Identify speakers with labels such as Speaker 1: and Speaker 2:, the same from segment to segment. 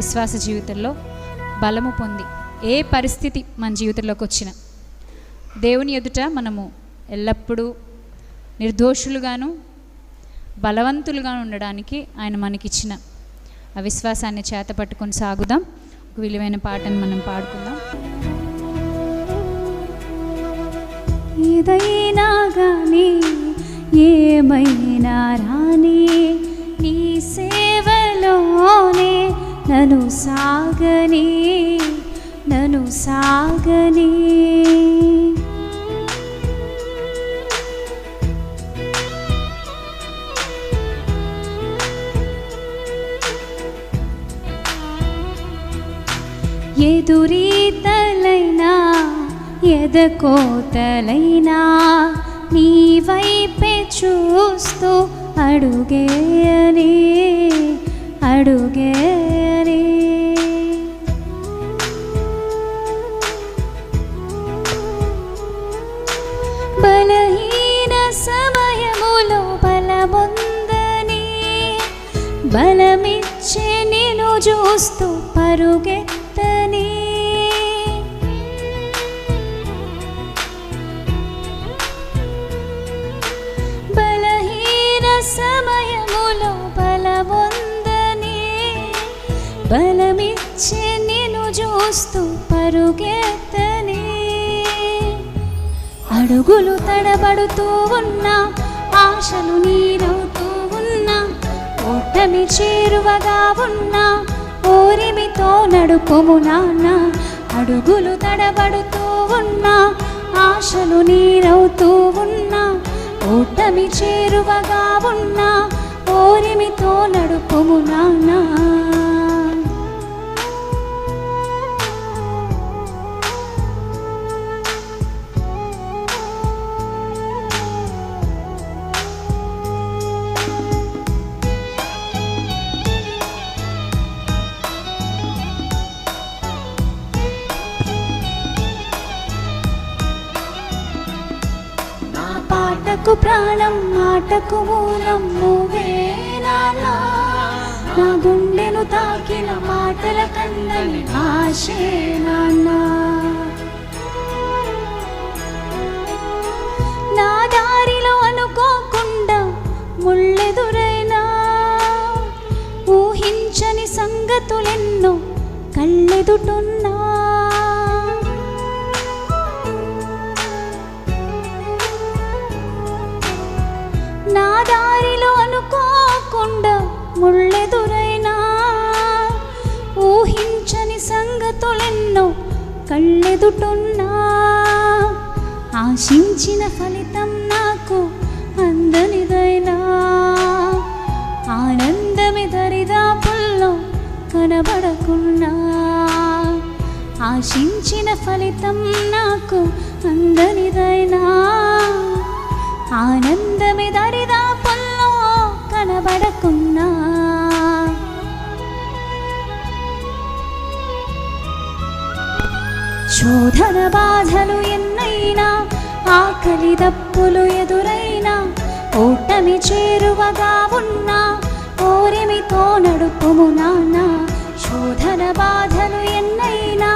Speaker 1: విశ్వాస జీవితంలో బలము పొంది ఏ పరిస్థితి మన జీవితంలోకి వచ్చినా దేవుని ఎదుట మనము ఎల్లప్పుడూ నిర్దోషులుగాను బలవంతులుగా ఉండడానికి ఆయన మనకిచ్చిన ఆ విశ్వాసాన్ని చేత పట్టుకొని సాగుదాం. ఒక విలువైన పాటను మనం పాడుకుందాం.
Speaker 2: ఏదైనా కానీ ఏమైనా రా నను సాగని నన్ను సాగని. ఎదురీతలైనా ఎదకోతలైనా నీ వైపే చూస్తూ అడుగేయనే. అడుగేరి. బలహీన సమయములో బలముందని బలమిచ్చే నేను చూస్తూ పరుగే బలమిచ్చే నేను చూస్తూ పరుగెత్తని. అడుగులు తడబడుతూ ఉన్నా ఆశలు నీరవుతూ ఉన్నా ఓటమి చేరువగా ఉన్నా ఓరిమితో నడుపుము నాన్న. అడుగులు తడబడుతూ ఉన్నా ఆశలు నీరవుతూ ఉన్నా ఓటమి చేరువగా ఉన్నా ఓరిమితో నడుపుము నానా పాటకు ప్రాణం మాటకు మూలం నువ్వే నాన్న నా గుండెను తాకిన మాటల కందని భాషే నాన్న నా దారిలో అనుకోకుండా ముళ్ళెదురైనా. ఊహించని సంగతులెన్నో కళ్ళెదుటున్నా. ముళ్ళెదురైనా? ఊహించని సంగతులెన్నో కళ్ళెదుటున్నా? ఆశించిన ఫలితం నాకు అందనిదైనా? ఆనందమి దరిదాపుల్లో కనబడకున్నా? ఆశించిన ఫలితం నాకు అందనిదైనా? ఆనందమి దరిదాపుల్లో శోధన బాధలు ఎన్నైనా ఆకలి దప్పులు ఎదురైనా ఓటమి చేరువగా ఉన్నా ఓరిమితో నడుపుము నాన్న. శోధన బాధలు ఎన్నైనా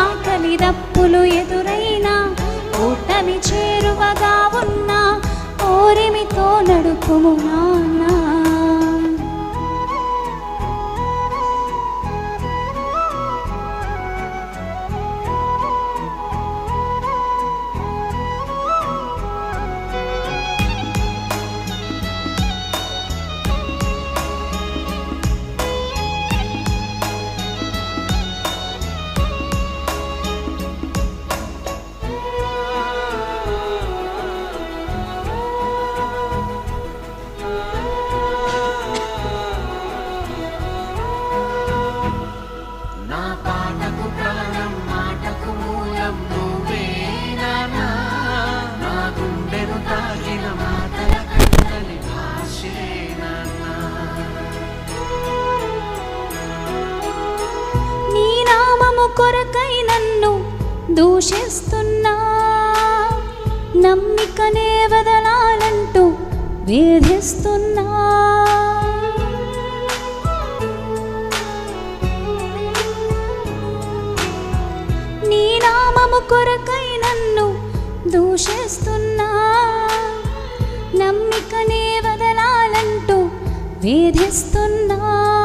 Speaker 2: ఆకలి దప్పులు ఎదురైనా ఓటమి చేరువగా ఉన్నా ఓరిమితో నడుపుము నాన్న.
Speaker 3: కొరకై నన్ను దూషిస్తున్నా. నమ్మికనే వదలాలంటూ వేధిస్తున్నా.
Speaker 2: నీ నామము కొరకై నన్ను దూషిస్తున్నా. నమ్మికనే వదలాలంటూ వేధిస్తున్నా.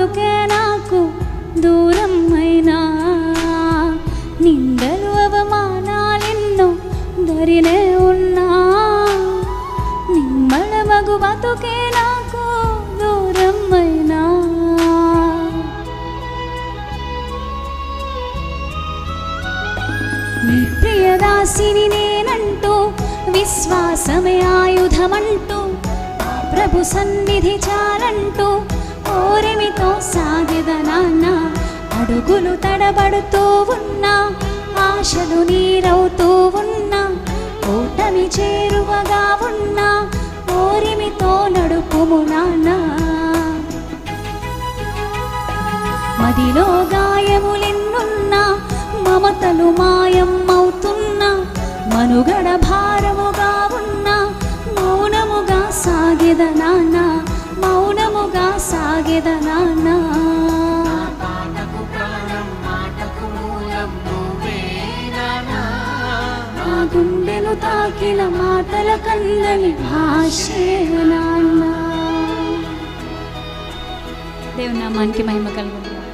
Speaker 2: బ్రతుకే నాకు దూరం అయినా నిందలు అవమానాలెన్నో ధరినే ఉన్నా? నిమ్మల మగు బతుకే నాకు దూరం అయినా నీ ప్రియదాసిని నేనంటూ విశ్వాసమే ఆయుధమంటూ ప్రభు సన్నిధి చాలంటూ ఓరిమితో సాగెద నాన్న? అడుగులు తడబడుతూ ఉన్నా ఆశలు నీరవుతూ ఉన్నా ఓటమి చేరువగా ఉన్నా ఓరిమితో నడుపుము నాన్న. మదిలో గాయములెన్నున్నా మమతలు మాయం అవుతున్నా మనుగడ
Speaker 3: భార నువ్వే నానా
Speaker 2: నా గుండెను తాకిన మాటల కందని భాషే నాన్న.
Speaker 1: దేవుని నామానికి మహిమ కలుగుతుంది